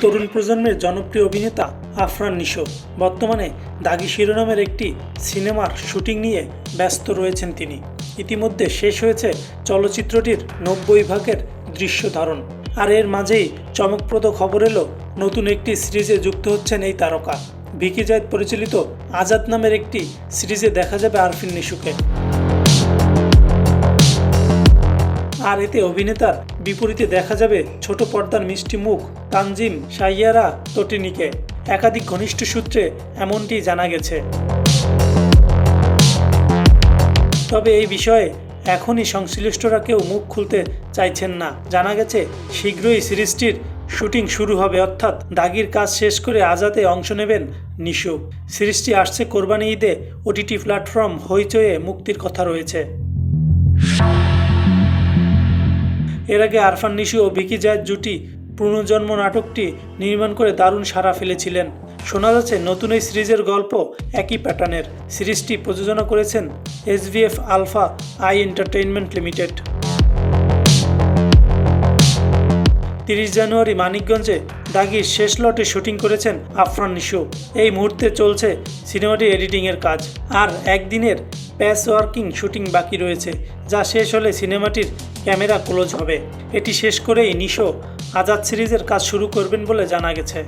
তরুণ প্রজন্মের জনপ্রিয় অভিনেতা আফরান নিশো বর্তমানে দাগি শিরোনামের একটি সিনেমার শুটিং নিয়ে ব্যস্ত রয়েছেন তিনি। ইতিমধ্যে শেষ হয়েছে চলচ্চিত্রটির নব্বই ভাগের দৃশ্য ধারণ। আর এর মাঝেই চমকপ্রদ খবর এলো নতুন একটি সিরিজে যুক্ত হচ্ছেন এই তারকা। ভিকি জায়দ পরিচালিত আজাদ নামের একটি সিরিজে দেখা যাবে আরফিন নিশুকে। আর এতে অভিনেতার বিপরীতে দেখা যাবে ছোট পর্দার মিষ্টি মুখ, তানজিম, সাইয়ারা, তটিনিকে। একাধিক ঘনিষ্ঠ সূত্রে এমনটি জানা গেছে। তবে এই বিষয়ে এখনই সংশ্লিষ্টরা কেউ মুখ খুলতে চাইছেন না। জানা গেছে, শীঘ্রই সিরিজটির শুটিং শুরু হবে, অর্থাৎ দাগির কাজ শেষ করে আজাদে অংশ নেবেন নিশু। সিরিজটি আসছে কোরবানি ঈদে, ওটিটি প্ল্যাটফর্ম হইচয়ে মুক্তির কথা রয়েছে। এর আগে আরফান নিশি ও ভিকি জায়ের জুটি পুনর্জন্ম নাটকটি নির্মাণ করে দারুণ সাড়া ফেলেছিলেন। শোনা যাচ্ছে নতুন এই সিরিজের গল্প একই প্যাটার্নের। সিরিজটি প্রযোজনা করেছেন SVF alpha I entertainment limited. তিরিশ জানুয়ারি মানিকগঞ্জে দাগির শেষ লটে শুটিং করেছেন আফরান নিশো। এই মুহূর্তে চলছে সিনেমাটি এডিটিংয়ের কাজ। আর একদিনের প্যাচ ওয়ার্কিং শুটিং বাকি রয়েছে, যা শেষ হলে সিনেমাটির ক্যামেরা ক্লোজ হবে। এটি শেষ করেই নিশো আজাদ সিরিজের কাজ শুরু করবেন বলে জানা গেছে।